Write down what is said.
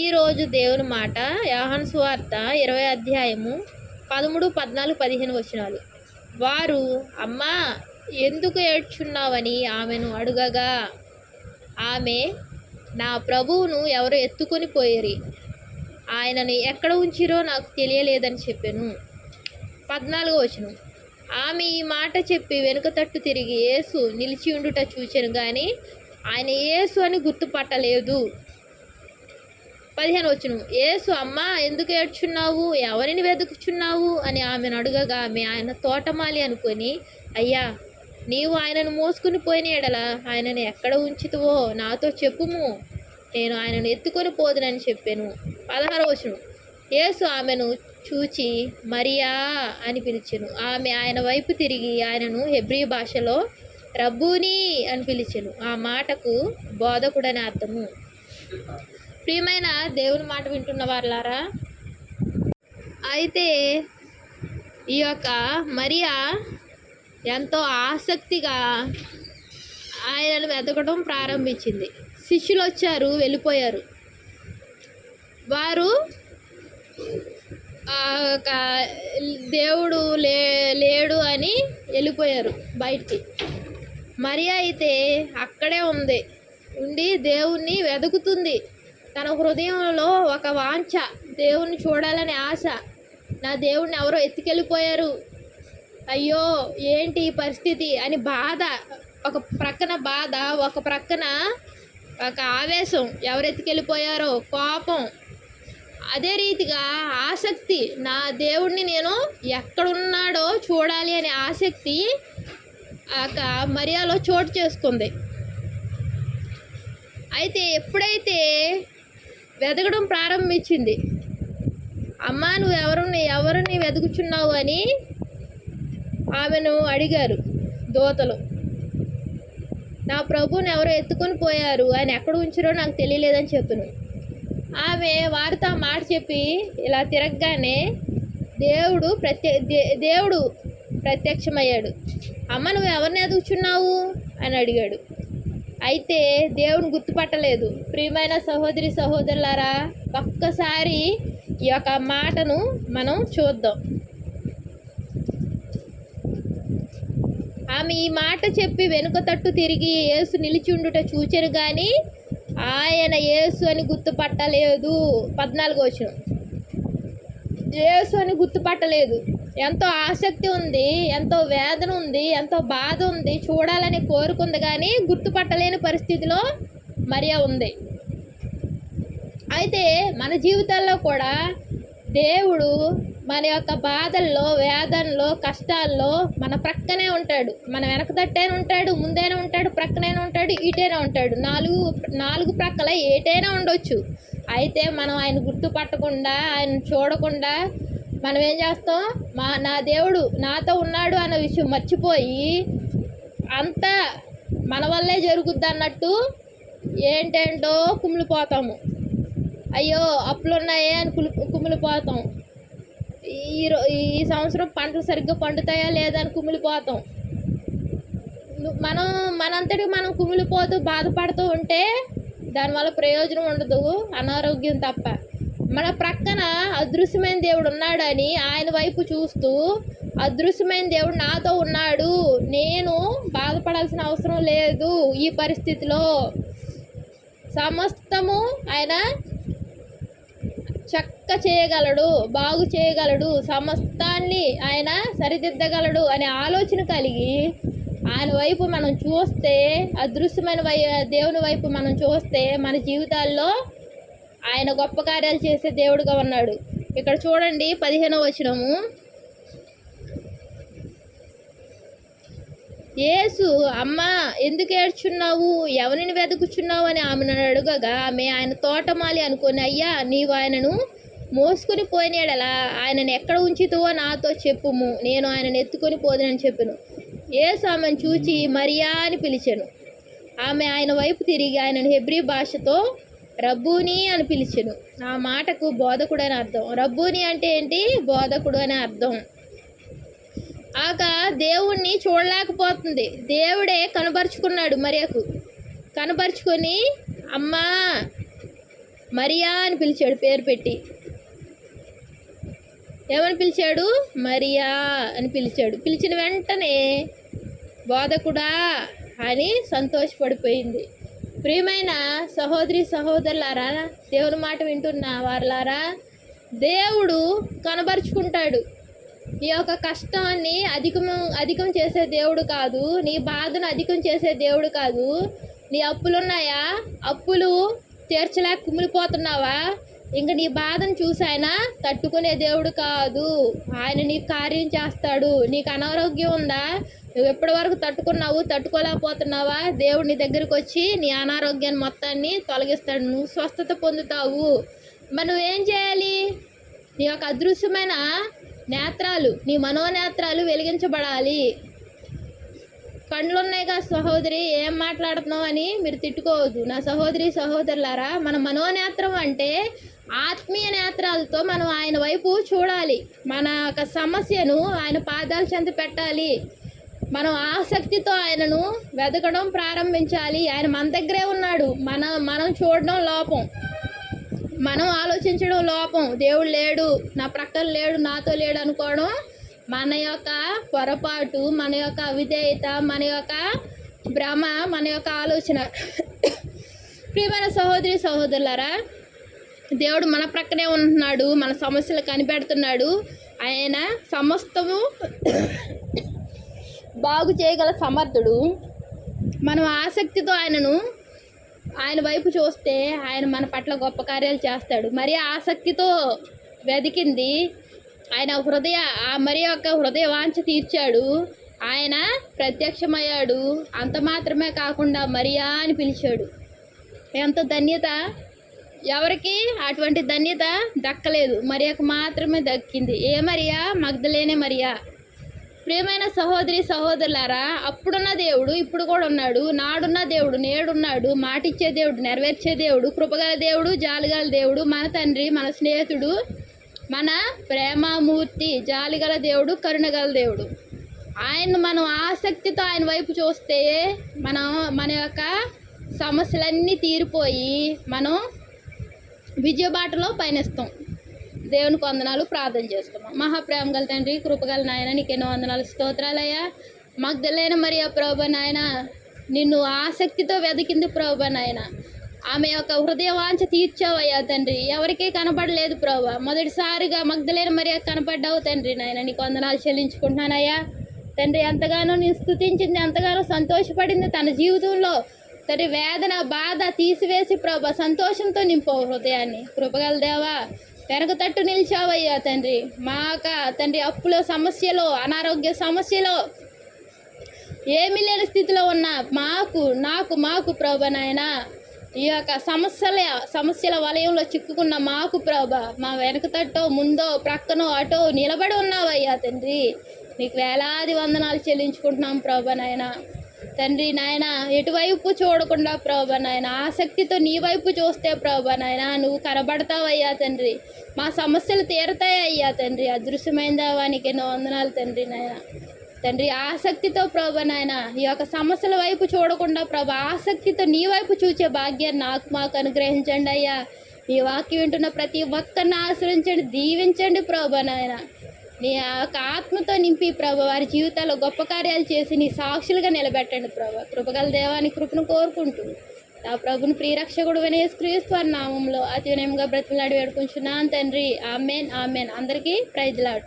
ఈరోజు దేవుని మాట యాహన్ సువార్త ఇరవై అధ్యాయము పదమూడు పద్నాలుగు పదిహేను వచనాలు. వారు అమ్మా ఎందుకు ఏడ్చున్నావని ఆమెను అడుగగా? ఆమె నా ప్రభువును ఎవరో ఎత్తుకొని పోయిరి? ఆయనని ఎక్కడ ఉంచిరో నాకు తెలియలేదని చెప్పాను. పద్నాలుగో వచనం. ఆమె ఈ మాట చెప్పి వెనుక తట్టు తిరిగి యేసు నిలిచి ఉండుట చూచాను కానీ ఆయన యేసు అని గుర్తుపట్టలేదు. పదిహేను వచ్చును యేసు అమ్మా ఎందుకు ఏడ్చున్నావు? ఎవరిని వెతుకుచున్నావు? అని ఆమెను అడుగగా ఆమె ఆయన తోటమాలి అనుకొని అయ్యా నీవు ఆయనను మోసుకుని పోయిన ఎడలా ఆయనను ఎక్కడ ఉంచుతువో నాతో చెప్పుము. నేను ఆయనను ఎత్తుకొని పోదునని చెప్పాను. పదహారు వచ్చును యేసు ఆమెను చూచి మరియా అని పిలిచెను. ఆమె ఆయన వైపు తిరిగి ఆయనను హెబ్రీ భాషలో రబ్బూని అని పిలిచెను. ఆ మాటకు బోధకుడని అర్థము. ప్రియమైన దేవుని మాట వింటున్న వారులారా అయితే ఈ యొక్క మరియా ఎంతో ఆసక్తిగా ఆయనను వెతకడం ప్రారంభించింది. శిష్యులు వచ్చారు వెళ్ళిపోయారు. వారు ఆ యొక్క దేవుడు లే లేడు అని వెళ్ళిపోయారు బయటికి. మరి అయితే అక్కడే ఉంది ఉండి దేవుణ్ణి వెతుకుతుంది. తన హృదయంలో ఒక వాంఛ దేవుణ్ణి చూడాలనే ఆశ. నా దేవుణ్ణి ఎవరో ఎత్తుకెళ్ళిపోయారు. అయ్యో ఏంటి ఈ పరిస్థితి? అని బాధ ఒక ప్రక్కన బాధ ఒక ప్రక్కన ఒక ఆవేశం. ఎవరు ఎత్తుకెళ్ళిపోయారో? కోపం. అదే రీతిగా ఆసక్తి. నా దేవుణ్ణి నేను ఎక్కడున్నాడో చూడాలి అనే ఆసక్తి ఒక యొక్క మరియాలో చోటు చేసుకుంది. అయితే ఎప్పుడైతే వెతకడం ప్రారంభించింది. అమ్మా నువ్వు ఎవరిని ఎవరిని వెతుకుచున్నావు అని ఆమెను అడిగారు దోతలు. నా ప్రభుని ఎవరో ఎత్తుకొని పోయారు. ఆయన ఎక్కడ ఉంచారో నాకు తెలియలేదని చెప్తును ఆమె వారితో ఆ మాట చెప్పి ఇలా తిరగగానే దేవుడు ప్రత్యే దే- దేవుడు ప్రత్యక్షమయ్యాడు. అమ్మ నువ్వు ఎవరిని ఎదుగుచున్నావు? అని అడిగాడు. అయితే దేవుని గుర్తుపట్టలేదు. ప్రియమైన సహోదరి సహోదరులారా ఒక్కసారి ఈ యొక్క మాటను మనం చూద్దాం. ఆమె ఈ మాట చెప్పి వెనుక తట్టు తిరిగి యేసు నిలిచి ఉండుట చూచెను కానీ ఆయన యేసు అని గుర్తుపట్టలేదు. పద్నాలుగు వచ్చిన యేసు అని గుర్తుపట్టలేదు. ఎంతో ఆసక్తి ఉంది ఎంతో వేదన ఉంది ఎంతో బాధ ఉంది. చూడాలని కోరుకుంది కానీ గుర్తుపట్టలేని పరిస్థితిలో మరియా ఉంది. అయితే మన జీవితాల్లో కూడా దేవుడు మన యొక్క బాధల్లో వేదనలో కష్టాల్లో మన ప్రక్కనే ఉంటాడు. మన వెనక తట్టైనా ఉంటాడు ముందైనా ఉంటాడు ప్రక్కనైనా ఉంటాడు ఇటైనా ఉంటాడు. నాలుగు నాలుగు ప్రక్కల ఏటైనా ఉండొచ్చు. అయితే మనం ఆయన గుర్తుపట్టకుండా ఆయన చూడకుండా మనం ఏం చేస్తాం? మా నా దేవుడు నాతో ఉన్నాడు అన్న విషయం మర్చిపోయి అంతా మన వల్లే జరుగుద్ది అన్నట్టు ఏంటేంటో కుమిలిపోతాము. అయ్యో అప్పులు ఉన్నాయే అని కులి కుమిలిపోతాం. ఈ రో- ఈ సంవత్సరం పంటలు సరిగ్గా పండుతాయా లేదా అని కుమిలిపోతాం. మనం మనంతటి మనం కుమిలిపోతూ బాధపడుతూ ఉంటే దానివల్ల ప్రయోజనం ఉండదు అనారోగ్యం తప్ప. మన ప్రక్కన అదృశ్యమైన దేవుడు ఉన్నాడని ఆయన వైపు చూస్తూ అదృశ్యమైన దేవుడు నాతో ఉన్నాడు. నేను బాధపడాల్సిన అవసరం లేదు ఈ పరిస్థితిలో. సమస్తము ఆయన చక్క చేయగలడు బాగు చేయగలడు. సమస్తాన్ని ఆయన సరిదిద్దగలడు అనే ఆలోచన కలిగి ఆయన వైపు మనం చూస్తే అదృశ్యమైన వై దేవుని వైపు మనం చూస్తే మన జీవితాల్లో ఆయన గొప్ప కార్యాలు చేసే దేవుడుగా ఉన్నాడు. ఇక్కడ చూడండి పదిహేనవ వచనము. యేసు అమ్మా ఎందుకు ఏడ్చున్నావు? ఎవరిని వెతుకుచున్నావు అని ఆమెను అడుగగా ఆమె ఆయన తోటమాలి అనుకుని అయ్యా నీవు ఆయనను మోసుకొని పోయినాడలా? ఆయనను ఎక్కడ ఉంచుతావో నాతో చెప్పుము. నేను ఆయనను ఎత్తుకొని పోదునని చెప్పాను. యేసు ఆమెను చూచి మరియా అని పిలిచాను. ఆమె ఆయన వైపు తిరిగి ఆయనను హెబ్రీ భాషతో రబ్బూని అని పిలిచాను. ఆ మాటకు బోధకుడు అని అర్థం. రబ్బూని అంటే ఏంటి? బోధకుడు అని అర్థం. ఆక దేవుణ్ణి చూడలేకపోతుంది. దేవుడే కనబరుచుకున్నాడు మరియకు. కనబరుచుకొని అమ్మా మరియా అని పిలిచాడు పేరు పెట్టి. ఏమని పిలిచాడు? మరియా అని పిలిచాడు. పిలిచిన వెంటనే బోధకుడా అని సంతోషపడిపోయింది. ప్రియమైన సహోదరి సహోదరులారా దేవుని మాట వింటున్న వారులారా దేవుడు కనబరుచుకుంటాడు. ఈ యొక్క కష్టాన్ని అధికం అధికం చేసే దేవుడు కాదు నీ బాధను అధికం చేసే దేవుడు కాదు. నీ అప్పులున్నాయా? అప్పులు తీర్చలేక కుమిలిపోతున్నావా? ఇంక నీ బాధను చూసైనా తట్టుకునే దేవుడు కాదు. ఆయన నీకు కార్యం చేస్తాడు. నీకు అనారోగ్యం ఉందా? ఎప్పటి వరకు తట్టుకున్నావు తట్టుకోలేకపోతున్నావా? దేవుడు నీ దగ్గరికి వచ్చి నీ అనారోగ్యాన్ని మొత్తాన్ని తొలగిస్తాడు. నువ్వు స్వస్థత పొందుతావు. మరి నువ్వేం చేయాలి? నీ యొక్క అదృశ్యమైన నేత్రాలు నీ మనోనేత్రాలు వెలిగించబడాలి. కళ్ళున్నాయిగా సహోదరి ఏం మాట్లాడుతున్నావు అని మీరు తిట్టుకోవద్దు. నా సహోదరి సహోదరులారా మన మనోనేత్రం అంటే ఆత్మీయ నేత్రాలతో మనం ఆయన వైపు చూడాలి. మన యొక్క సమస్యను ఆయన పాదాల చెంత పెట్టాలి. మనం ఆసక్తితో ఆయనను వెతకడం ప్రారంభించాలి. ఆయన మన దగ్గరే ఉన్నాడు. మన మనం చూడడం లోపం. మనం ఆలోచించడం లోపం. దేవుడు లేడు. నా ప్రక్కన లేడు. నాతో లేడు అనుకోవడం మన యొక్క పొరపాటు మన యొక్క అవిధేయత మన యొక్క భ్రమ మన యొక్క ఆలోచన. ప్రియమైన సహోదరి సహోదరులరా దేవుడు మన ప్రక్కనే ఉంటున్నాడు. మన సమస్యలు కనిపెడుతున్నాడు. ఆయన సమస్తము బాగు చేయగల సమర్థుడు. మనం ఆసక్తితో ఆయనను ఆయన వైపు చూస్తే ఆయన మన పట్ల గొప్ప కార్యాలు చేస్తాడు. మరి ఆసక్తితో వెతికింది ఆయన హృదయ ఆ మరి యొక్క హృదయ వాంఛ తీర్చాడు. ఆయన ప్రత్యక్షమయ్యాడు. అంత మాత్రమే కాకుండా మరియా అని పిలిచాడు. ఎంత ధన్యత? ఎవరికి అటువంటి ధన్యత దక్కలేదు. మరియకు మాత్రమే దక్కింది. ఏ మరియా? Magdalene Maria? ప్రియమైన సహోదరి సహోదరులారా అప్పుడున్న దేవుడు ఇప్పుడు కూడా ఉన్నాడు. నాడున్న దేవుడు నేడున్నాడు. మాటిచ్చే దేవుడు నెరవేర్చే దేవుడు కృపగల దేవుడు జాలిగల దేవుడు మన తండ్రి మన స్నేహితుడు మన ప్రేమమూర్తి జాలిగల దేవుడు కరుణగల దేవుడు. ఆయన మనం ఆసక్తితో ఆయన వైపు చూస్తే మనం మన యొక్క సమస్యలన్నీ తీరిపోయి మనం విజయబాటలో పయనిస్తాం. దేవునికి వందనాలు ప్రార్థన చేసుకున్నాం మహాప్రేమ గల తండ్రి కృపగల నాయన నీకు ఎన్నో వందనాలు. స్తోత్రాలయ్యా. మగ్ధలేన మరి ఆ ప్రభ నాయన నిన్ను ఆసక్తితో వెతికింది ప్రభా నాయన. ఆమె యొక్క హృదయ వాంఛ తీర్చావయ్యా తండ్రి. ఎవరికీ కనపడలేదు ప్రభా. మొదటిసారిగా మగ్ధలేన మరి కనపడ్డావు తండ్రి నాయన. నీకు వందనాలు చెల్లించుకుంటున్నానయ్యా. తండ్రి ఎంతగానో నేను స్థుతించింది ఎంతగానో సంతోషపడింది తన జీవితంలో. తండ్రి వేదన బాధ తీసివేసి ప్రభా సంతోషంతో నింపో హృదయాన్ని. కృపగల దేవా వెనక తట్టు నిలిచావయ్యా తండ్రి. మాక తండ్రి అప్పుల సమస్యలో అనారోగ్య సమస్యలో ఏమీ లేని స్థితిలో ఉన్న మాకు నాకు మాకు ప్రభ నాయన ఈ యొక్క సమస్యల సమస్యల వలయంలో చిక్కుకున్న మాకు ప్రభ మా వెనక తట్టో ముందో ప్రక్కనో అటో నిలబడి ఉన్నావయ్యా తండ్రి. నీకు వేలాది వందనాలు చెల్లించుకుంటున్నాం ప్రభ నాయన. తండ్రి నాయన ఎటువైపు చూడకుండా ప్రభా నాయన ఆసక్తితో నీ వైపు చూస్తే ప్రభా నాయన నువ్వు కనబడతావయ్యా తండ్రి. మా సమస్యలు తీరతాయ్యా తండ్రి. అదృశ్యమైన దావానికి ఎన్నో వందనాలు తండ్రి నాయన. తండ్రి ఆసక్తితో ప్రభా నాయన ఈ యొక్క సమస్యల వైపు చూడకుండా ప్రభా ఆసక్తితో నీ వైపు చూచే భాగ్యాన్ని నాకు మాకు అనుగ్రహించండి అయ్యా. ఈ వాక్యం వింటున్న ప్రతి ఒక్కరిని ఆశ్రయించండి దీవించండి ప్రభా నాయన. నీ యొక్క ఆత్మతో నింపి ప్రభు వారి జీవితాల్లో గొప్ప కార్యాలు చేసి నీ సాక్షులుగా నిలబెట్టండి ప్రభు. కృపగల దేవాని కృపను కోరుకుంటూ నా ప్రభుని ప్రియరక్షకుడు వినేశ్క్రీస్తు వారి నామంలో అతి వినయంగా బ్రతిమలాడి వేడుకుంటున్నాను తండ్రి. Amen amen. అందరికీ ప్రైజ్లాడు